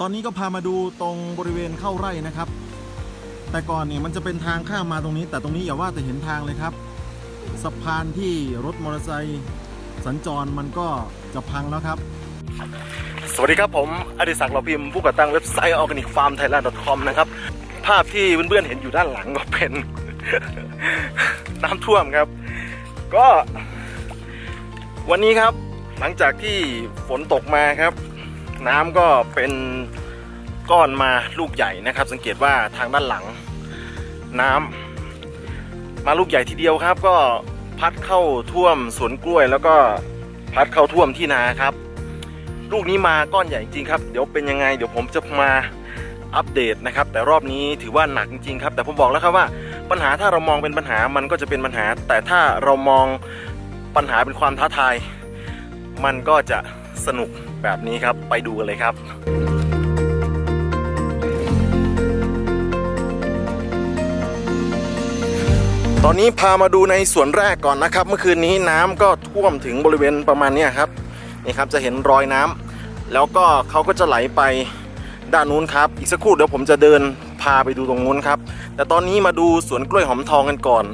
ตอนนี้ก็พามาดูตรงบริเวณเข้าไร่นะครับ แต่ก่อนเนี่ยมันจะเป็นทางข้ามมาตรงนี้ แต่ตรงนี้อย่าว่าแต่เห็นทางเลยครับสะพานที่รถมอเตอร์ไซค์สัญจรมันก็จะพังแล้วครับ สวัสดีครับผมอดิศักดิ์เราพิมพ์ผู้ก่อตั้งเว็บไซต์ organicfarmthailand.com นะครับ ภาพที่เพื่อนๆเห็นอยู่ด้านหลังก็เป็น น้ำท่วมครับ ก็วันนี้ครับหลังจากที่ฝนตกมาครับ น้ำก็เป็นก้อนมาลูกใหญ่นะครับ สังเกตว่าทางด้านหลังน้ำมาลูกใหญ่ทีเดียวครับ ก็พัดเข้าท่วมสวนกล้วย แล้วก็พัดเข้าท่วมที่นาครับ ลูกนี้มาก้อนใหญ่จริงครับ เดี๋ยวเป็นยังไง เดี๋ยวผมจะมาอัปเดตนะครับ แต่รอบนี้ถือว่าหนักจริงครับ แต่ผมบอกแล้วครับว่า ปัญหาถ้าเรามองเป็นปัญหามันก็จะเป็นปัญหา แต่ถ้าเรามองปัญหาเป็นความท้าทาย มันก็จะสนุก แบบนี้ครับไปดูกันเลยครับตอนนี้พามาดูในส่วนแรกก่อนนะครับ เมื่อคืนนี้น้ำก็ท่วมถึงบริเวณประมาณนี้ครับนี่ครับจะเห็นรอยน้ำแล้วก็เขาก็จะไหลไปด้านนู้นครับ อีกสักครู่เดี๋ยวผมจะเดินพาไปดูตรงนู้นครับ แต่ตอนนี้มาดูสวนกล้วยหอมทองกันก่อน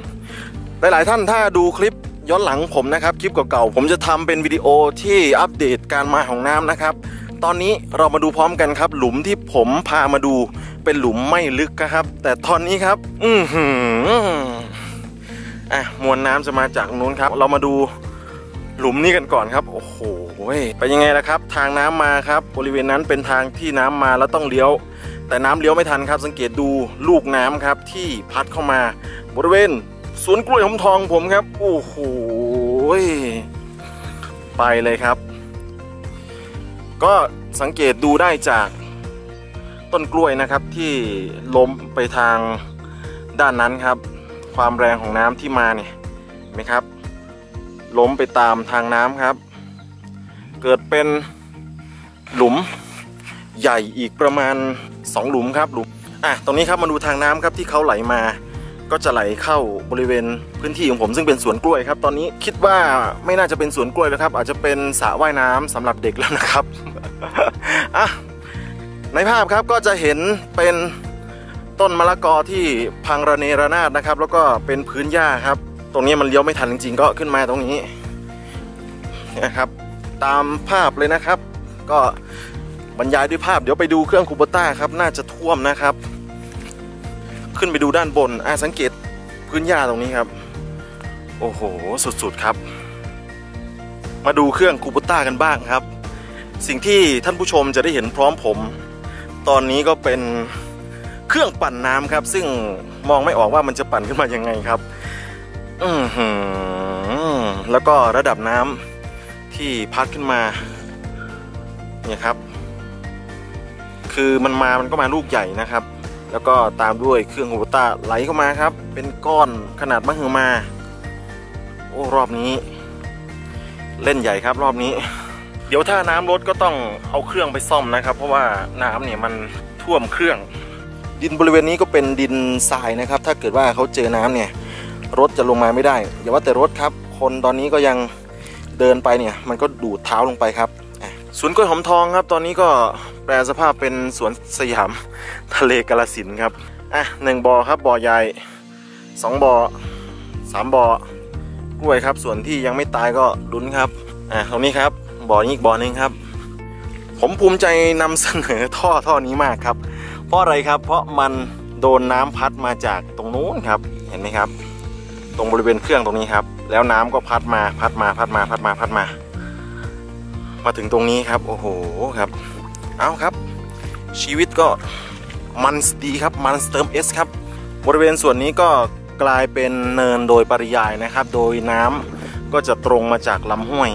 หลายๆท่านถ้าดูคลิป ย้อนหลังผมนะครับคลิปเก่าๆผมจะทำเป็นวิดีโอที่อัปเดตการมาของน้ำนะครับ ตอนนี้เรามาดูพร้อมกันครับ หลุมที่ผมพามาดู เป็นหลุมไม่ลึกนะครับ แต่ตอนนี้ครับ อือหืออะมวลน้ำจะมาจากนู้นครับ เรามาดูหลุมนี้กันก่อนครับ โอ้โหไปยังไงล่ะครับ ทางน้ำมาครับ บริเวณนั้นเป็นทางที่น้ำมาแล้วต้องเลี้ยว แต่น้ำเลี้ยวไม่ทันครับ สังเกตดูลูกน้ำครับที่พัดเข้ามา บริเวณ สวนกล้วยหอมทองผมครับ โอ้โหไปเลยครับ ก็สังเกตดูได้จากต้นกล้วยนะครับที่ล้มไปทางด้านนั้นครับ ความแรงของน้ำที่มาเนี่ยเห็นไหมครับ ล้มไปตามทางน้ำครับ เกิดเป็นหลุมใหญ่อีกประมาณ 2 หลุมครับหลุมอะตรงนี้ครับมาดูทางน้ำครับที่เขาไหลมา ก็จะไหลเข้าบริเวณพื้นที่ของผมซึ่งเป็นสวนกล้วยครับ ตอนนี้คิดว่าไม่น่าจะเป็นสวนกล้วยแล้วครับ อาจจะเป็นสระว่ายน้ำสำหรับเด็กแล้วนะครับอะในภาพครับก็จะเห็นเป็นต้นมะละกอที่พังระเนระนาดนะครับ แล้วก็เป็นพื้นหญ้าครับ ตรงนี้มันเลี้ยวไม่ทันจริงๆ ก็ขึ้นมาตรงนี้นะครับ ตามภาพเลยนะครับ ก็บรรยายด้วยภาพเดี๋ยวไปดูเครื่องคูโบต้าครับ น่าจะท่วมนะครับ ขึ้นไปดูด้านบนอาสังเกตพื้นหญ้าตรงนี้ครับ โอ้โห สุดๆครับ มาดูเครื่องคูโบต้ากันบ้างครับ สิ่งที่ท่านผู้ชมจะได้เห็นพร้อมผม ตอนนี้ก็เป็นเครื่องปั่นน้ำครับ ซึ่งมองไม่ออกว่ามันจะปั่นขึ้นมายังไงครับ อือหือแล้วก็ระดับน้ำที่พัดขึ้นมา เนี่ยครับ คือมันมามันก็มาลูกใหญ่นะครับ แล้วก็ตามด้วยเครื่องโฮต้าไหลเข้ามาครับ เป็นก้อนขนาดมหึมา โอ้รอบนี้ เล่นใหญ่ครับรอบนี้ เดี๋ยวถ้าน้ำลดก็ต้องเอาเครื่องไปซ่อมนะครับ เพราะว่าน้ำเนี่ยมันท่วมเครื่อง ดินบริเวณนี้ก็เป็นดินทรายนะครับ ถ้าเกิดว่าเขาเจอน้ำเนี่ย รถจะลงมาไม่ได้อย่าว่าแต่รถครับ คนตอนนี้ก็ยังเดินไปเนี่ย มันก็ดูดเท้าลงไปครับ สวนกล้วยหอมทองครับ ตอนนี้ก็แปลสภาพเป็นสวนสยามทะเลกาลสินครับ อะหนึ่งบ่อครับบ่อใหญ่สองบ่อสามบ่อกล้วยครับ ส่วนที่ยังไม่ตายก็ลุ้นครับ อะตรงนี้ครับบ่อนี้อีกบ่อหนึงครับ ผมภูมิใจนำเสนอท่อท่อนี้มากครับ เพราะอะไรครับ เพราะมันโดนน้ำพัดมาจากตรงนู้นครับ เห็นไหมครับ ตรงบริเวณเครื่องตรงนี้ครับ แล้วน้ำก็พัดมาพัดมาพัดมาพัดมาพัดมา มาถึงตรงนี้ครับ โอ้โหครับ เอาครับ ชีวิตก็มันดีครับ มันเติมเอสครับ บริเวณส่วนนี้ก็กลายเป็นเนินโดยปริยายนะครับ โดยน้ำก็จะตรงมาจากลำห้วย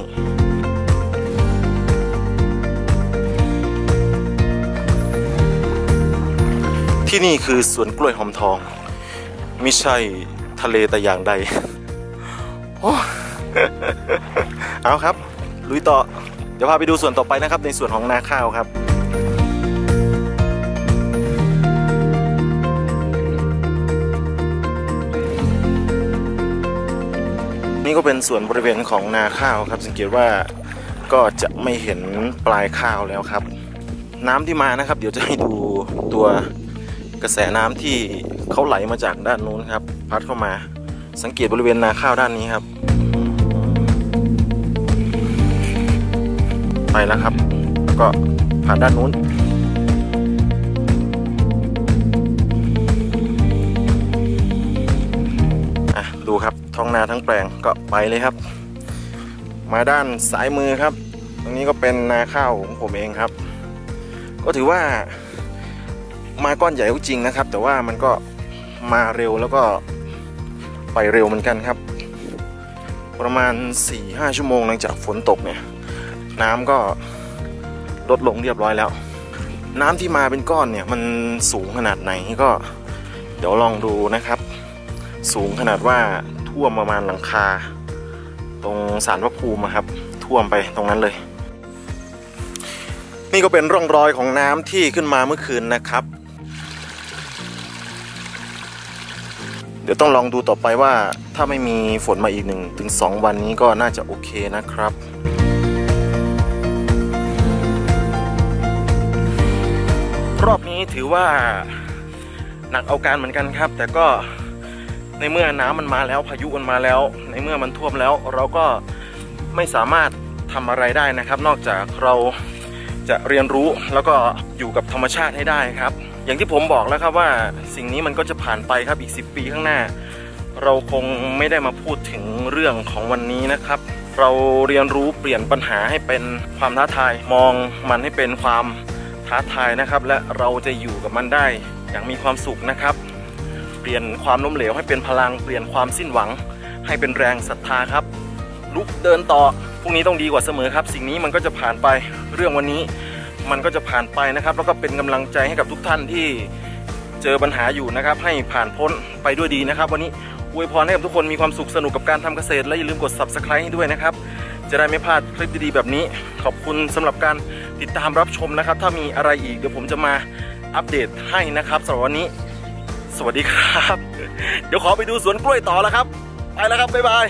ที่นี่คือสวนกล้วยหอมทอง ไม่ใช่ทะเลแต่อย่างใด เอาครับ ลุยต่อ ดี๋ยวพาไปดูส่วนต่อไปนะครับ ในส่วนของนาข้าวครับนี่ก็เป็นส่วนบริเวณของนาข้าวครับ สังเกตว่าก็จะไม่เห็นปลายข้าวแล้วครับ น้ำที่มานะครับ เดี๋ยวจะให้ดูตัวกระแสน้ำที่เขาไหลมาจากด้านนู้นครับ พัดเข้ามา สังเกตบริเวณนาข้าวด้านนี้ครับ ไปแล้วครับ แล้วก็ผ่านด้านนู้นอะดูครับท้องนาทั้งแปลงก็ไปเลยครับ มาด้านซ้ายมือครับ ตรงนี้ก็เป็นนาข้าวของผมเองครับ ก็ถือว่ามาก้อนใหญ่ก็จริงนะครับ แต่ว่ามันก็มาเร็วแล้วก็ไปเร็วเหมือนกันครับ ประมาณ 4-5 ชั่วโมงหลังจากฝนตกเนี่ย น้ำก็ลดลงเรียบร้อยแล้ว น้ำที่มาเป็นก้อนเนี่ยมันสูงขนาดไหนก็เดี๋ยวลองดูนะครับ สูงขนาดว่าท่วมประมาณหลังคา ตรงสารพระภูมิครับ ท่วมไปตรงนั้นเลย นี่ก็เป็นร่องรอยของน้ำที่ขึ้นมาเมื่อคืนนะครับ เดี๋ยวต้องลองดูต่อไปว่าถ้าไม่มีฝนมาอีกหนึ่งถึงสองวันนี้ก็น่าจะโอเคนะครับ นี้ถือว่าหนักเอาการเหมือนกันครับ แต่ก็ในเมื่อน้ำมันมาแล้วพายุมันมาแล้ว ในเมื่อมันท่วมแล้วเราก็ไม่สามารถทำอะไรได้นะครับ นอกจากเราจะเรียนรู้แล้วก็อยู่กับธรรมชาติให้ได้ครับ อย่างที่ผมบอกแล้วครับว่าสิ่งนี้มันก็จะผ่านไปครับอีก 10 ปีข้างหน้า เราคงไม่ได้มาพูดถึงเรื่องของวันนี้นะครับ เราเรียนรู้เปลี่ยนปัญหาให้เป็นความท้าทาย มองมันให้เป็นความ ท้าทายนะครับ และเราจะอยู่กับมันได้อย่างมีความสุขนะครับ เปลี่ยนความล้มเหลวให้เป็นพลังเปลี่ยนความสิ้นหวัง ให้เป็นแรงศรัทธาครับ ลุกเดินต่อพรุ่งนี้ต้องดีกว่าเสมอครับ สิ่งนี้มันก็จะผ่านไปเรื่องวันนี้มันก็จะผ่านไปนะครับ แล้วก็เป็นกำลังใจให้กับทุกท่านที่เจอปัญหาอยู่นะครับ ให้ผ่านพ้นไปด้วยดีนะครับ วันนี้อวยพรให้กับทุกคนมีความสุขสนุกกับการทำเกษตรและอย่าลืมกด subscribe ให้ด้วยนะครับ จะได้ไม่พลาดคลิปดีๆแบบนี้ ขอบคุณสำหรับการติดตามรับชมนะครับ ถ้ามีอะไรอีกเดี๋ยวผมจะมาอัปเดตให้นะครับสำหรับวันนี้ สวัสดีครับ เดี๋ยวขอไปดูสวนกล้วยต่อแล้วครับ ไปแล้วครับ บ๊ายบาย